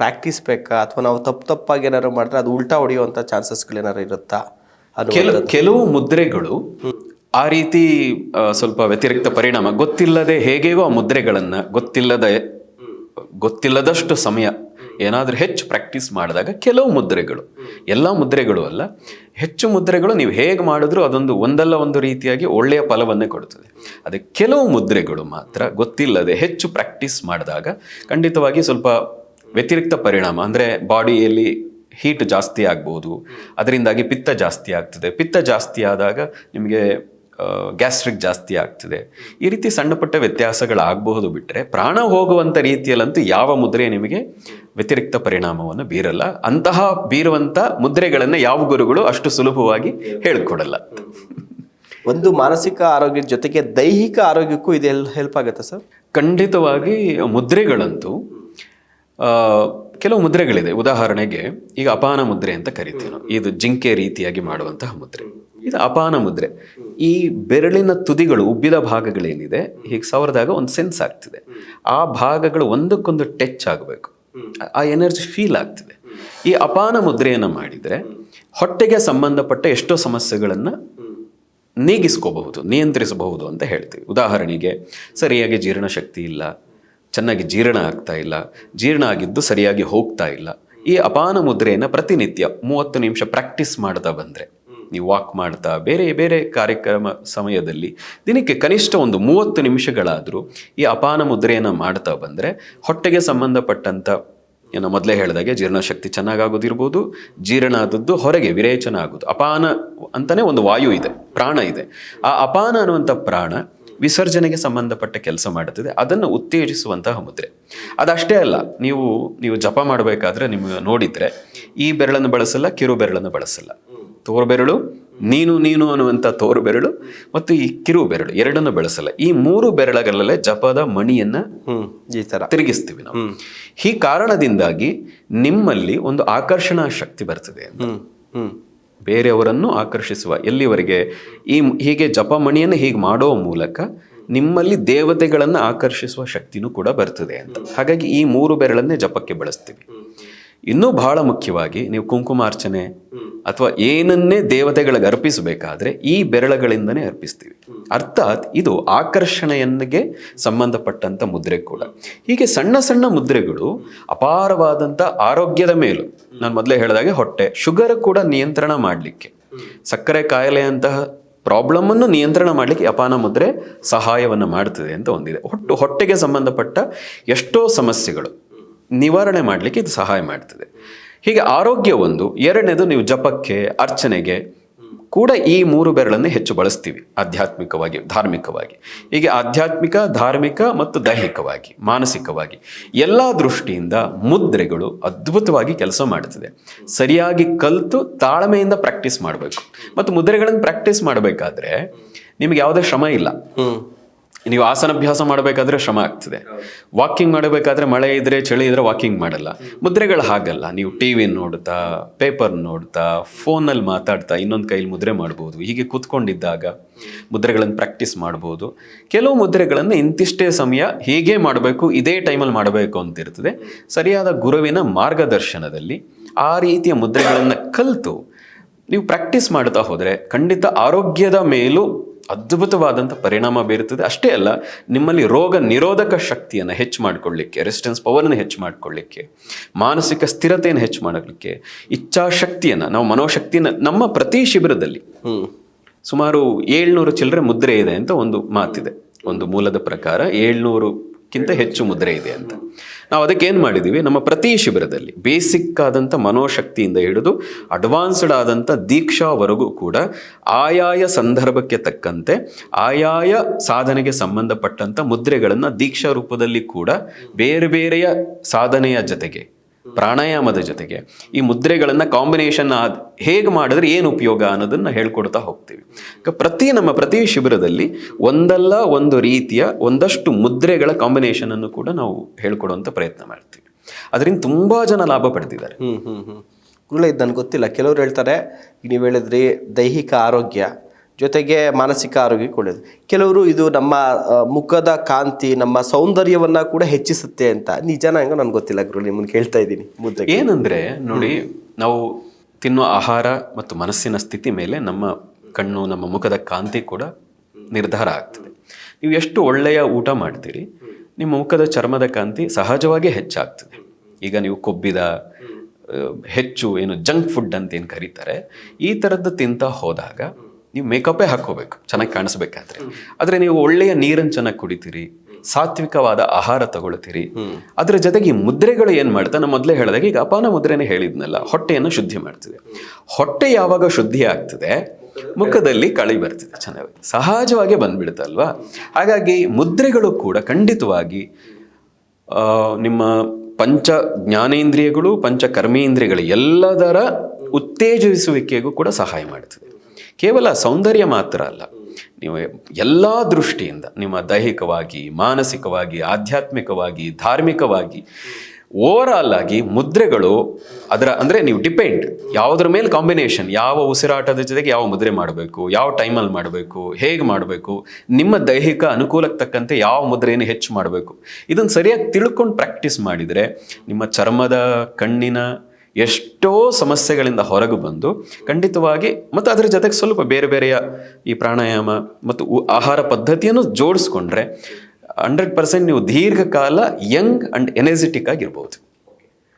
Practice ಬೇಕಾ ಅಥವಾ ನಾವು ತಪ್ಪು ತಪ್ಪಾಗಿ ಏನಾದ್ರು ಮಾಡಿದ್ರೆ ಅದು ಉಲ್ಟಾ ಹೊಡೆಯುವಂಥ ಚಾನ್ಸಸ್ಗಳೇನಾರು ಇರುತ್ತಾ? ಕೆಲ ಕೆಲವು ಮುದ್ರೆಗಳು ಆ ರೀತಿ ಸ್ವಲ್ಪ ವ್ಯತಿರಿಕ್ತ ಪರಿಣಾಮ ಗೊತ್ತಿಲ್ಲದೆ ಹೇಗೇಗೋ ಆ ಮುದ್ರೆಗಳನ್ನ ಗೊತ್ತಿಲ್ಲದೆ, ಗೊತ್ತಿಲ್ಲದಷ್ಟು ಸಮಯ ಏನಾದರೂ ಹೆಚ್ಚು ಪ್ರಾಕ್ಟೀಸ್ ಮಾಡಿದಾಗ ಕೆಲವು ಮುದ್ರೆಗಳು, ಎಲ್ಲ ಮುದ್ರೆಗಳು ಅಲ್ಲ, ಹೆಚ್ಚು ಮುದ್ರೆಗಳು ನೀವು ಹೇಗೆ ಮಾಡಿದ್ರೂ ಅದೊಂದು ಒಂದಲ್ಲ ಒಂದು ರೀತಿಯಾಗಿ ಒಳ್ಳೆಯ ಫಲವನ್ನೇ ಕೊಡುತ್ತದೆ. ಅದೇ ಕೆಲವು ಮುದ್ರೆಗಳು ಮಾತ್ರ ಗೊತ್ತಿಲ್ಲದೆ ಹೆಚ್ಚು ಪ್ರಾಕ್ಟೀಸ್ ಮಾಡಿದಾಗ ಖಂಡಿತವಾಗಿ ಸ್ವಲ್ಪ ವ್ಯತಿರಿಕ್ತ ಪರಿಣಾಮ ಅಂದರೆ ಬಾಡಿಯಲ್ಲಿ ಹೀಟ್ ಜಾಸ್ತಿ ಆಗ್ಬೋದು ಅದರಿಂದಾಗಿ ಪಿತ್ತ ಜಾಸ್ತಿ ಆಗ್ತದೆ. ಪಿತ್ತ ಜಾಸ್ತಿ ಆದಾಗ ನಿಮಗೆ ಗ್ಯಾಸ್ಟ್ರಿಕ್ ಜಾಸ್ತಿ ಆಗ್ತದೆ. ಈ ರೀತಿ ಸಣ್ಣ ಪುಟ್ಟ ವ್ಯತ್ಯಾಸಗಳಾಗಬಹುದು ಬಿಟ್ಟರೆ ಪ್ರಾಣ ಹೋಗುವಂಥ ರೀತಿಯಲ್ಲಂತೂ ಯಾವ ಮುದ್ರೆ ನಿಮಗೆ ವ್ಯತಿರಿಕ್ತ ಪರಿಣಾಮವನ್ನು ಬೀರಲ್ಲ. ಅಂತಹ ಬೀರುವಂಥ ಮುದ್ರೆಗಳನ್ನು ಯಾವ ಗುರುಗಳು ಅಷ್ಟು ಸುಲಭವಾಗಿ ಹೇಳಿಕೊಡಲ್ಲ. ಒಂದು ಮಾನಸಿಕ ಆರೋಗ್ಯದ ಜೊತೆಗೆ ದೈಹಿಕ ಆರೋಗ್ಯಕ್ಕೂ ಇದು ಹೆಲ್ಪ್ ಆಗುತ್ತಾ ಸರ್? ಖಂಡಿತವಾಗಿ ಮುದ್ರೆಗಳಂತೂ ಕೆಲವು ಮುದ್ರೆಗಳಿದೆ. ಉದಾಹರಣೆಗೆ ಈಗ ಅಪಾನ ಮುದ್ರೆ ಅಂತ ಕರಿತೀವಿ ನಾವು. ಇದು ಜಿಂಕೆ ರೀತಿಯಾಗಿ ಮಾಡುವಂತಹ ಮುದ್ರೆ. ಇದು ಅಪಾನ ಮುದ್ರೆ. ಈ ಬೆರಳಿನ ತುದಿಗಳು ಉಬ್ಬಿದ ಭಾಗಗಳೇನಿದೆ, ಹೀಗೆ ಸವರದಾಗ ಒಂದು ಸೆನ್ಸ್ ಆಗ್ತಿದೆ. ಆ ಭಾಗಗಳು ಒಂದಕ್ಕೊಂದು ಟಚ್ ಆಗಬೇಕು. ಆ ಎನರ್ಜಿ ಫೀಲ್ ಆಗ್ತಿದೆ. ಈ ಅಪಾನ ಮುದ್ರೆಯನ್ನು ಮಾಡಿದರೆ ಹೊಟ್ಟೆಗೆ ಸಂಬಂಧಪಟ್ಟ ಎಷ್ಟೋ ಸಮಸ್ಯೆಗಳನ್ನು ನೀಗಿಸ್ಕೋಬಹುದು, ನಿಯಂತ್ರಿಸಬಹುದು ಅಂತ ಹೇಳ್ತೀವಿ. ಉದಾಹರಣೆಗೆ ಸರಿಯಾಗಿ ಜೀರ್ಣಶಕ್ತಿ ಇಲ್ಲ ಚೆನ್ನಾಗಿ ಜೀರ್ಣ ಆಗ್ತಾ ಇಲ್ಲ, ಜೀರ್ಣ ಆಗಿದ್ದು ಸರಿಯಾಗಿ ಹೋಗ್ತಾ ಇಲ್ಲ. ಈ ಅಪಾನ ಮುದ್ರೆಯನ್ನು ಪ್ರತಿನಿತ್ಯ ಮೂವತ್ತು ನಿಮಿಷ ಪ್ರಾಕ್ಟೀಸ್ ಮಾಡ್ತಾ ಬಂದರೆ, ನೀವು ವಾಕ್ ಮಾಡ್ತಾ, ಬೇರೆ ಬೇರೆ ಕಾರ್ಯಕ್ರಮ ಸಮಯದಲ್ಲಿ ದಿನಕ್ಕೆ ಕನಿಷ್ಠ ಒಂದು ಮೂವತ್ತು ನಿಮಿಷಗಳಾದರೂ ಈ ಅಪಾನ ಮುದ್ರೆಯನ್ನು ಮಾಡ್ತಾ ಬಂದರೆ ಹೊಟ್ಟೆಗೆ ಸಂಬಂಧಪಟ್ಟಂಥ ಏನು ಮೊದಲೇ ಹೇಳಿದಾಗೆ ಜೀರ್ಣಶಕ್ತಿ ಚೆನ್ನಾಗಾಗೋದಿರ್ಬೋದು, ಜೀರ್ಣ ಆದದ್ದು ಹೊರಗೆ ವಿರೇಚನ ಆಗೋದು. ಅಪಾನ ಅಂತಲೇ ಒಂದು ವಾಯು ಇದೆ, ಪ್ರಾಣ ಇದೆ. ಆ ಅಪಾನ ಅನ್ನುವಂಥ ಪ್ರಾಣ ವಿಸರ್ಜನೆಗೆ ಸಂಬಂಧಪಟ್ಟ ಕೆಲಸ ಮಾಡುತ್ತದೆ. ಅದನ್ನು ಉತ್ತೇಜಿಸುವಂತಹ ಮುದ್ರೆ. ಅದಷ್ಟೇ ಅಲ್ಲ ನೀವು ನೀವು ಜಪ ಮಾಡಬೇಕಾದ್ರೆ ನಿಮಗೆ ನೋಡಿದರೆ ಈ ಬೆರಳನ್ನು ಬಳಸಲ್ಲ ಕಿರು ಬೆರಳನ್ನು ಬಳಸಲ್ಲ. ತೋರು ಬೆರಳು ನೀನು ನೀನು ಅನ್ನುವಂಥ ತೋರು ಬೆರಳು ಮತ್ತು ಈ ಕಿರು ಬೆರಳು ಎರಡನ್ನು ಬಳಸಲ್ಲ. ಈ ಮೂರು ಬೆರಳಗಳಲ್ಲೇ ಜಪದ ಮಣಿಯನ್ನು ಈ ತರ. ತಿರುಗಿಸ್ತೀವಿ ನಾವು. ಈ ಕಾರಣದಿಂದಾಗಿ ನಿಮ್ಮಲ್ಲಿ ಒಂದು ಆಕರ್ಷಣಾ ಶಕ್ತಿ ಬರ್ತದೆ ಅಂತ. ಬೇರೆಯವರನ್ನು ಆಕರ್ಷಿಸುವ. ಎಲ್ಲಿವರೆಗೆ? ಈ ಹೀಗೆ ಜಪಮಣಿಯನ್ನು ಹೀಗೆ ಮಾಡೋ ಮೂಲಕ ನಿಮ್ಮಲ್ಲಿ ದೇವತೆಗಳನ್ನು ಆಕರ್ಷಿಸುವ ಶಕ್ತಿನೂ ಕೂಡ ಬರ್ತದೆ ಅಂತ. ಹಾಗಾಗಿ ಈ ಮೂರು ಬೆರಳನ್ನೇ ಜಪಕ್ಕೆ ಬಳಸ್ತೀವಿ. ಇನ್ನೂ ಬಹಳ ಮುಖ್ಯವಾಗಿ ನೀವು ಕುಂಕುಮಾರ್ಚನೆ ಅಥವಾ ಏನನ್ನೇ ದೇವತೆಗಳಿಗೆ ಅರ್ಪಿಸಬೇಕಾದ್ರೆ ಈ ಬೆರಳುಗಳಿಂದನೇ ಅರ್ಪಿಸ್ತೀವಿ. ಅರ್ಥಾತ್ ಇದು ಆಕರ್ಷಣೆಯನ್ನಿಗೆ ಸಂಬಂಧಪಟ್ಟಂಥ ಮುದ್ರೆ ಕೂಡ. ಹೀಗೆ ಸಣ್ಣ ಸಣ್ಣ ಮುದ್ರೆಗಳು ಅಪಾರವಾದಂಥ ಆರೋಗ್ಯದ ಮೇಲೂ. ನಾನು ಮೊದಲೇ ಹೇಳಿದಾಗೆ ಹೊಟ್ಟೆ. ಶುಗರ್ ಕೂಡ ನಿಯಂತ್ರಣ ಮಾಡಲಿಕ್ಕೆ. ಸಕ್ಕರೆ ಕಾಯಿಲೆಯಂತಹ ಪ್ರಾಬ್ಲಮನ್ನು ನಿಯಂತ್ರಣ ಮಾಡಲಿಕ್ಕೆ ಅಪಾನ ಮುದ್ರೆ ಸಹಾಯವನ್ನು ಮಾಡ್ತದೆ ಅಂತ ಒಂದಿದೆ. ಹೊಟ್ಟು ಹೊಟ್ಟೆಗೆ ಸಂಬಂಧಪಟ್ಟ ಎಷ್ಟೋ ಸಮಸ್ಯೆಗಳು. ನಿವಾರಣೆ ಮಾಡಲಿಕ್ಕೆ ಇದು ಸಹಾಯ ಮಾಡ್ತದೆ. ಹೀಗೆ ಆರೋಗ್ಯ ಒಂದು, ಎರಡನೇದು ನೀವು ಜಪಕ್ಕೆ, ಅರ್ಚನೆಗೆ ಕೂಡ ಈ ಮೂರು ಬೆರಳನ್ನು ಹೆಚ್ಚು ಬಳಸ್ತೀವಿ, ಆಧ್ಯಾತ್ಮಿಕವಾಗಿ, ಧಾರ್ಮಿಕವಾಗಿ. ಹೀಗೆ ಆಧ್ಯಾತ್ಮಿಕ, ಧಾರ್ಮಿಕ ಮತ್ತು ದೈಹಿಕವಾಗಿ, ಮಾನಸಿಕವಾಗಿ ಎಲ್ಲ ದೃಷ್ಟಿಯಿಂದ ಮುದ್ರೆಗಳು ಅದ್ಭುತವಾಗಿ ಕೆಲಸ ಮಾಡ್ತದೆ. ಸರಿಯಾಗಿ ಕಲಿತು ತಾಳ್ಮೆಯಿಂದ ಪ್ರಾಕ್ಟೀಸ್ ಮಾಡಬೇಕು. ಮತ್ತು ಮುದ್ರೆಗಳನ್ನು ಪ್ರಾಕ್ಟೀಸ್ ಮಾಡಬೇಕಾದ್ರೆ ನಿಮಗೆ ಯಾವುದೇ ಶ್ರಮ ಇಲ್ಲ. ನೀವು ಆಸನಾಭ್ಯಾಸ ಮಾಡಬೇಕಾದ್ರೆ ಶ್ರಮ ಆಗ್ತದೆ. ವಾಕಿಂಗ್ ಮಾಡಬೇಕಾದ್ರೆ ಮಳೆ ಇದ್ರೆ, ಚಳಿ ಇದ್ರೆ ವಾಕಿಂಗ್ ಮಾಡಲ್ಲ. ಮುದ್ರೆಗಳು ಹಾಗಲ್ಲ. ನೀವು ಟಿ ವಿ ನೋಡ್ತಾ, ಪೇಪರ್ ನೋಡ್ತಾ, ಫೋನಲ್ಲಿ ಮಾತಾಡ್ತಾ ಇನ್ನೊಂದು ಕೈಲಿ ಮುದ್ರೆ ಮಾಡ್ಬೋದು. ಹೀಗೆ ಕೂತ್ಕೊಂಡಿದ್ದಾಗ ಮುದ್ರೆಗಳನ್ನು ಪ್ರಾಕ್ಟೀಸ್ ಮಾಡ್ಬೋದು. ಕೆಲವು ಮುದ್ರೆಗಳನ್ನು ಇಂತಿಷ್ಟೇ ಸಮಯ ಹೀಗೆ ಮಾಡಬೇಕು, ಇದೇ ಟೈಮಲ್ಲಿ ಮಾಡಬೇಕು ಅಂತ ಇರ್ತದೆ ಸರಿಯಾದ ಗುರುವಿನ ಮಾರ್ಗದರ್ಶನದಲ್ಲಿ ಆ ರೀತಿಯ ಮುದ್ರೆಗಳನ್ನು ಕಲಿತು ನೀವು ಪ್ರಾಕ್ಟೀಸ್ ಮಾಡ್ತಾ ಹೋದರೆ ಖಂಡಿತ ಆರೋಗ್ಯದ ಮೇಲೂ ಅದ್ಭುತವಾದಂಥ ಪರಿಣಾಮ ಬೀರುತ್ತದೆ. ಅಷ್ಟೇ ಅಲ್ಲ ನಿಮ್ಮಲ್ಲಿ ರೋಗ ನಿರೋಧಕ ಶಕ್ತಿಯನ್ನು ಹೆಚ್ಚು ಮಾಡಿಕೊಳ್ಳಿಕ್ಕೆ ರೆಸಿಸ್ಟೆನ್ಸ್ ಪವರನ್ನು ಹೆಚ್ಚು ಮಾಡಿಕೊಳ್ಳಿಕ್ಕೆ ಮಾನಸಿಕ ಸ್ಥಿರತೆಯನ್ನು ಹೆಚ್ಚು ಮಾಡಲಿಕ್ಕೆ ಇಚ್ಛಾಶಕ್ತಿಯನ್ನು ನಾವು ಮನೋಶಕ್ತಿಯನ್ನು ನಮ್ಮ ಪ್ರತಿ ಶಿಬಿರದಲ್ಲಿ ಸುಮಾರು ಏಳ್ನೂರು ಚಿಲ್ಲರೆ ಮುದ್ರೆ ಇದೆ ಅಂತ ಒಂದು ಮಾತಿದೆ. ಒಂದು ಮೂಲದ ಪ್ರಕಾರ ಏಳ್ನೂರಕ್ಕಿಂತ ಹೆಚ್ಚು ಮುದ್ರೆ ಇದೆ ಅಂತ. ನಾವು ಅದಕ್ಕೆ ಏನು ಮಾಡಿದ್ದೀವಿ ನಮ್ಮ ಪ್ರತಿ ಶಿಬಿರದಲ್ಲಿ ಬೇಸಿಕ್ ಆದಂಥ ಮನೋಶಕ್ತಿಯಿಂದ ಹಿಡಿದು ಅಡ್ವಾನ್ಸ್ಡ್ ಆದಂಥ ದೀಕ್ಷಾವರೆಗೂ ಕೂಡ ಆಯಾಯ ಸಂದರ್ಭಕ್ಕೆ ತಕ್ಕಂತೆ ಆಯಾಯ ಸಾಧನೆಗೆ ಸಂಬಂಧಪಟ್ಟಂಥ ಮುದ್ರೆಗಳನ್ನು ದೀಕ್ಷಾ ರೂಪದಲ್ಲಿ ಕೂಡ ಬೇರೆ ಬೇರೆಯ ಸಾಧನೆಯ ಜೊತೆಗೆ ಪ್ರಾಣಾಯಾಮದ ಜೊತೆಗೆ ಈ ಮುದ್ರೆಗಳನ್ನು ಕಾಂಬಿನೇಷನ್ ಆದ ಹೇಗೆ ಮಾಡಿದ್ರೆ ಏನು ಉಪಯೋಗ ಅನ್ನೋದನ್ನು ಹೇಳ್ಕೊಡ್ತಾ ಹೋಗ್ತೀವಿ. ಪ್ರತಿ ನಮ್ಮ ಪ್ರತಿ ಶಿಬಿರದಲ್ಲಿ ಒಂದಲ್ಲ ಒಂದು ರೀತಿಯ ಒಂದಷ್ಟು ಮುದ್ರೆಗಳ ಕಾಂಬಿನೇಷನ್ ಅನ್ನು ಕೂಡ ನಾವು ಹೇಳ್ಕೊಡುವಂಥ ಪ್ರಯತ್ನ ಮಾಡ್ತೀವಿ. ಅದರಿಂದ ತುಂಬ ಜನ ಲಾಭ ಪಡೆದಿದ್ದಾರೆ ಹ್ಞೂ ಹ್ಞೂ ಹ್ಞೂ ಗುರುಗಳೇ ಇದು ನನಗೆ ಗೊತ್ತಿಲ್ಲ. ಕೆಲವರು ಹೇಳ್ತಾರೆ, ನೀವು ಹೇಳಿದ್ರಿ ದೈಹಿಕ ಆರೋಗ್ಯ. ಜೊತೆಗೆ ಮಾನಸಿಕ ಆರೋಗ್ಯಕ್ಕೆ ಒಳ್ಳೆಯದು ಕೆಲವರು ಇದು ನಮ್ಮ ಮುಖದ ಕಾಂತಿ ನಮ್ಮ ಸೌಂದರ್ಯವನ್ನು ಕೂಡ ಹೆಚ್ಚಿಸುತ್ತೆ ಅಂತ ನಿಜನ ಹೆಂಗೋ ನನ್ಗೆ ಗೊತ್ತಿಲ್ಲ ಗುರು ನಿಮ್ಮನ್ನು ಕೇಳ್ತಾ ಇದ್ದೀನಿ ಮುದ್ದೆ ಏನಂದರೆ ನೋಡಿ ನಾವು ತಿನ್ನುವ ಆಹಾರ ಮತ್ತು ಮನಸ್ಸಿನ ಸ್ಥಿತಿ ಮೇಲೆ ನಮ್ಮ ಕಣ್ಣು ನಮ್ಮ ಮುಖದ ಕಾಂತಿ ಕೂಡ ನಿರ್ಧಾರ ಆಗ್ತದೆ. ನೀವು ಎಷ್ಟು ಒಳ್ಳೆಯ ಊಟ ಮಾಡ್ತೀರಿ ನಿಮ್ಮ ಮುಖದ ಚರ್ಮದ ಕಾಂತಿ ಸಹಜವಾಗಿ ಹೆಚ್ಚಾಗ್ತದೆ. ಈಗ ನೀವು ಕೊಬ್ಬಿದ ಹೆಚ್ಚು ಏನು ಜಂಕ್ ಫುಡ್ ಅಂತ ಏನು ಕರೀತಾರೆ ಈ ಥರದ್ದು ತಿಂತ ಹೋದಾಗ ನೀವು ಮೇಕಪ್ಪೇ ಹಾಕೋಬೇಕು ಚೆನ್ನಾಗಿ ಕಾಣಿಸ್ಬೇಕಾದ್ರೆ. ಆದರೆ ನೀವು ಒಳ್ಳೆಯ ನೀರನ್ನು ಚೆನ್ನಾಗಿ ಕುಡಿತೀರಿ ಸಾತ್ವಿಕವಾದ ಆಹಾರ ತಗೊಳ್ತೀರಿ. ಅದರ ಜೊತೆಗೆ ಮುದ್ರೆಗಳು ಏನು ಮಾಡ್ತಾ ನಾನು ಮೊದಲೇ ಹೇಳಿದಾಗ ಈಗ ಅಪಾನ ಮುದ್ರೆನೇ ಹೇಳಿದ್ನಲ್ಲ ಹೊಟ್ಟೆಯನ್ನು ಶುದ್ಧಿ ಮಾಡ್ತದೆ. ಹೊಟ್ಟೆ ಯಾವಾಗ ಶುದ್ಧಿ ಆಗ್ತದೆ ಮುಖದಲ್ಲಿ ಕಳಿ ಬರ್ತದೆ ಚೆನ್ನಾಗಿ. ಸಹಜವಾಗಿ ಬಂದ್ಬಿಡುತ್ತಲ್ವಾ ಹಾಗಾಗಿ ಮುದ್ರೆಗಳು ಕೂಡ ಖಂಡಿತವಾಗಿ ನಿಮ್ಮ ಪಂಚ ಜ್ಞಾನೇಂದ್ರಿಯಗಳು ಪಂಚ ಕರ್ಮೇಂದ್ರಿಯಗಳು ಎಲ್ಲದರ ಉತ್ತೇಜಿಸುವಿಕೆಗೂ ಕೂಡ ಸಹಾಯ ಮಾಡ್ತದೆ. ಕೇವಲ ಸೌಂದರ್ಯ ಮಾತ್ರ ಅಲ್ಲ. ನೀವು ಎಲ್ಲ ದೃಷ್ಟಿಯಿಂದ, ನಿಮ್ಮ ದೈಹಿಕವಾಗಿ, ಮಾನಸಿಕವಾಗಿ, ಆಧ್ಯಾತ್ಮಿಕವಾಗಿ, ಧಾರ್ಮಿಕವಾಗಿ ಓವರ್ ಆಲ್ ಆಗಿ ಮುದ್ರೆಗಳು ಅದರ ಅಂದರೆ ನೀವು ಡಿಪೆಂಡ್ ಯಾವುದ್ರ ಮೇಲೆ ಕಾಂಬಿನೇಷನ್ ಯಾವ ಉಸಿರಾಟದ ಜೊತೆಗೆ ಯಾವ ಮುದ್ರೆ ಮಾಡಬೇಕು, ಯಾವ ಟೈಮಲ್ಲಿ ಮಾಡಬೇಕು, ಹೇಗೆ ಮಾಡಬೇಕು, ನಿಮ್ಮ ದೈಹಿಕ ಅನುಕೂಲಕ್ಕೆ ತಕ್ಕಂತೆ ಯಾವ ಮುದ್ರೆಯನ್ನು ಹೆಚ್ಚು ಮಾಡಬೇಕು. ಇದನ್ನು ಸರಿಯಾಗಿ ತಿಳ್ಕೊಂಡು ಪ್ರಾಕ್ಟೀಸ್ ಮಾಡಿದರೆ ನಿಮ್ಮ ಚರ್ಮದ ಕಣ್ಣಿನ ಎಷ್ಟೋ ಸಮಸ್ಯೆಗಳಿಂದ ಹೊರಗೆ ಬಂದು ಖಂಡಿತವಾಗಿ ಮತ್ತು ಅದರ ಜೊತೆಗೆ ಸ್ವಲ್ಪ ಬೇರೆ ಬೇರೆಯ ಈ ಪ್ರಾಣಾಯಾಮ ಮತ್ತು ಆಹಾರ ಪದ್ಧತಿಯನ್ನು ಜೋಡಿಸ್ಕೊಂಡ್ರೆ ಹಂಡ್ರೆಡ್ ಪರ್ಸೆಂಟ್ ನೀವು ದೀರ್ಘಕಾಲ ಯಂಗ್ ಅಂಡ್ ಎನರ್ಜೆಟಿಕ್ ಆಗಿರ್ಬೋದು.